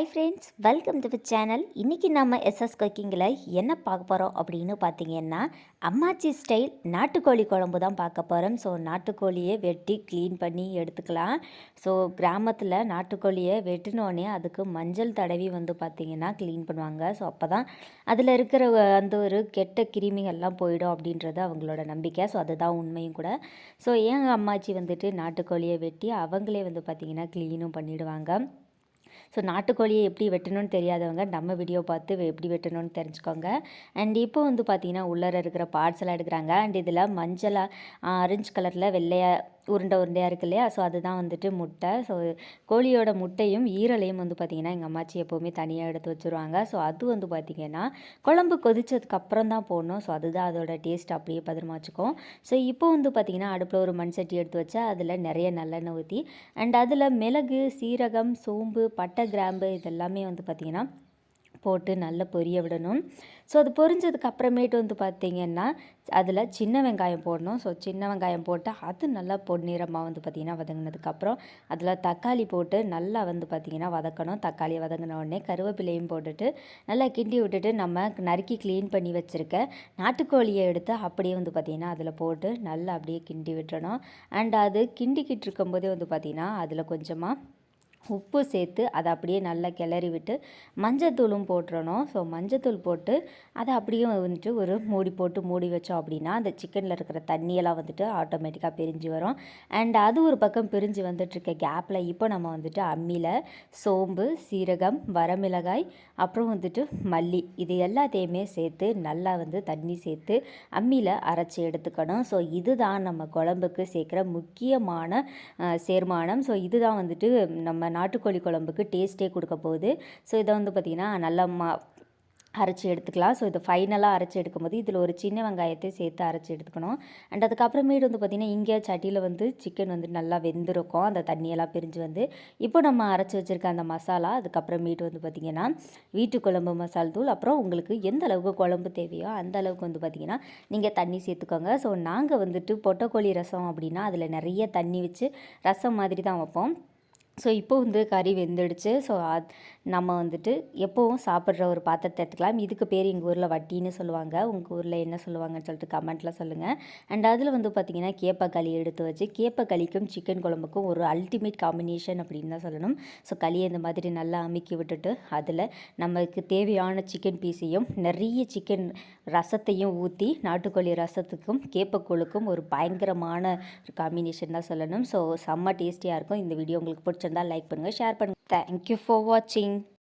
Hi friends welcome to the channel இன்றைக்கி நம்ம SS குக்கிங்கில் என்ன பார்க்க போகிறோம் அப்படின்னு பார்த்தீங்கன்னா அம்மாச்சி ஸ்டைல் நாட்டுக்கோழி குழம்பு தான் பார்க்க போகிறோம் ஸோ நாட்டுக்கோழியை வெட்டி க்ளீன் பண்ணி எடுத்துக்கலாம். ஸோ கிராமத்தில் நாட்டுக்கோழியை வெட்டினோடனே அதுக்கு மஞ்சள் தடவி வந்து பார்த்திங்கன்னா க்ளீன் பண்ணுவாங்க. ஸோ அப்போ தான் அதில் இருக்கிற அந்த ஒரு கெட்ட கிருமிகள்லாம் போயிடும் அப்படின்றது அவங்களோட நம்பிக்கை. ஸோ அதுதான் உண்மையும் கூட. ஸோ ஏன் அம்மாச்சி வந்துட்டு நாட்டுக்கோழியை வெட்டி அவங்களே வந்து பார்த்திங்கன்னா க்ளீனும் பண்ணிவிடுவாங்க ஸோ நாட்டுக்கோழியை எப்படி வெட்டணும்னு தெரியாதவங்க நம்ம வீடியோ பார்த்து எப்படி வெட்டணும்னு தெரிஞ்சுக்கோங்க. அண்ட் இப்போ வந்து பார்த்திங்கன்னா உள்ளர இருக்கிற பார்ட்ஸ் எல்லாம் எடுக்கிறாங்க. அண்ட் இதில் மஞ்சளாக ஆரஞ்சு கலரில் வெள்ளையாக உருண்டை உருண்டையாக இருக்கு இல்லையா? ஸோ அதுதான் வந்துட்டு முட்டை. ஸோ கோழியோட முட்டையும் ஈரலையும் வந்து பார்த்திங்கன்னா எங்கள் அம்மாச்சி எப்போவுமே தனியாக எடுத்து வச்சுருவாங்க. ஸோ அது வந்து பார்த்திங்கன்னா குழம்பு கொதிச்சதுக்கு அப்புறம் தான் போடணும். ஸோ அதுதான் அதோட டேஸ்ட் அப்படியே பத்திரமா வச்சுக்கும். ஸோ இப்போ வந்து பார்த்திங்கன்னா அடுப்பில் ஒரு மண் சட்டி எடுத்து வச்சா அதில் நிறைய நல்லெண்ணெய் ஊற்றி அண்ட் அதில் மிளகு சீரகம் சோம்பு பட்டை கிராம்பு இதெல்லாமே வந்து பார்த்திங்கன்னா போட்டு நல்லா பொரிய விடணும். ஸோ அது பொரிஞ்சதுக்கு அப்புறமேட்டு வந்து பார்த்திங்கன்னா அதில் சின்ன வெங்காயம் போடணும். ஸோ சின்ன வெங்காயம் போட்டு அது நல்லா பொன்னிறமாக வந்து பார்த்திங்கன்னா வதங்கினதுக்கப்புறம் அதில் தக்காளி போட்டு நல்லா வந்து பார்த்திங்கன்னா வதக்கணும். தக்காளி வதங்கின உடனே கருவேப்பிலையும் போட்டுட்டு நல்லா கிண்டி விட்டுட்டு நம்ம நறுக்கி க்ளீன் பண்ணி வச்சுருக்க நாட்டுக்கோழியை எடுத்து அப்படியே வந்து பார்த்திங்கன்னா அதில் போட்டு நல்லா அப்படியே கிண்டி விட்டுறணும். அண்ட் அது கிண்டிக்கிட்டு இருக்கும்போதே வந்து பார்த்திங்கன்னா அதில் கொஞ்சமாக உப்பு சேர்த்து அதை அப்படியே நல்லா கிளறி விட்டு மஞ்சத்தூளும் போட்டுறணும். ஸோ மஞ்சத்தூள் போட்டு அதை அப்படியே வந்துட்டு ஒரு மூடி போட்டு மூடி வச்சோம் அப்படின்னா அந்த சிக்கனில் இருக்கிற தண்ணியெல்லாம் வந்துட்டு ஆட்டோமேட்டிக்காக பிரிஞ்சு வரும். அண்ட் அது ஒரு பக்கம் பிரிஞ்சு வந்துட்டுருக்க கேப்பில் இப்போ நம்ம வந்துட்டு அம்மியில் சோம்பு சீரகம் வரமிளகாய் அப்புறம் வந்துட்டு மல்லி இது எல்லாத்தையுமே சேர்த்து நல்லா வந்து தண்ணி சேர்த்து அம்மியில் அரைச்சி எடுத்துக்கணும். ஸோ இதுதான் நம்ம குழம்புக்கு சேர்க்குற முக்கியமான சேர்மானம். ஸோ இதுதான் வந்துட்டு நம்ம நாட்டுக்கோழி குழம்புக்கு டேஸ்ட்டே கொடுக்க போகுது. ஸோ இதை வந்து பார்த்திங்கன்னா நல்லா மா அரைச்சி எடுத்துக்கலாம். ஸோ இது ஃபைனலாக அரைச்சி எடுக்கும்போது இதில் ஒரு சின்ன வெங்காயத்தை சேர்த்து அரைச்சி எடுத்துக்கணும். அண்ட் அதுக்கப்புறமேட்டு வந்து பார்த்திங்கன்னா இங்கே சட்டியில் வந்து சிக்கன் வந்து நல்லா வெந்திருக்கும். அந்த தண்ணியெல்லாம் பிரிஞ்சு வந்து இப்போ நம்ம அரைச்சி வச்சுருக்க அந்த மசாலா அதுக்கப்புறமேட்டு வந்து பார்த்திங்கன்னா வீட்டு குழம்பு மசால் தூள். அப்புறம் உங்களுக்கு எந்த அளவுக்கு குழம்பு தேவையோ அந்த அளவுக்கு வந்து பார்த்திங்கன்னா நீங்கள் தண்ணி சேர்த்துக்கோங்க. ஸோ நாங்கள் வந்துட்டு பொட்டக்கோழி ரசம் அப்படின்னா அதில் நிறைய தண்ணி வச்சு ரசம் மாதிரி தான் வைப்போம். ஸோ இப்போ வந்து கறி வெந்துடுச்சு. ஸோ நம்ம வந்துட்டு எப்போவும் சாப்பிட்ற ஒரு பாத்திரத்தை எடுத்துக்கலாம். இதுக்கு பேர் எங்கள் ஊரில் வட்டின்னு சொல்லுவாங்க. உங்கள் ஊரில் என்ன சொல்லுவாங்கன்னு சொல்லிட்டு கமெண்ட்டில் சொல்லுங்கள் அண்ட் அதில் வந்து பார்த்திங்கன்னா கேப்பக்களி எடுத்து வச்சு கேப்பக்களிக்கும் சிக்கன் குழம்புக்கும் ஒரு அல்டிமேட் காம்பினேஷன் அப்படின்னு தான் சொல்லணும். ஸோ களியை இந்த மாதிரி நல்லா அமுக்கி விட்டுட்டு அதில் நமக்கு தேவையான சிக்கன் பீஸையும் நிறைய சிக்கன் ரசத்தையும் ஊற்றி நாட்டுக்கோழி ரசத்துக்கும் கேப்பக்கூழுக்கும் ஒரு பயங்கரமான ஒரு காம்பினேஷன் தான் சொல்லணும். ஸோ செம்ம டேஸ்டியாக இருக்கும். இந்த வீடியோ உங்களுக்கு பிடிச்சிருந்தா லைக் பண்ணுங்கள் ஷேர் பண்ணுங்கள் தேங்க்யூ ஃபார் வாட்சிங்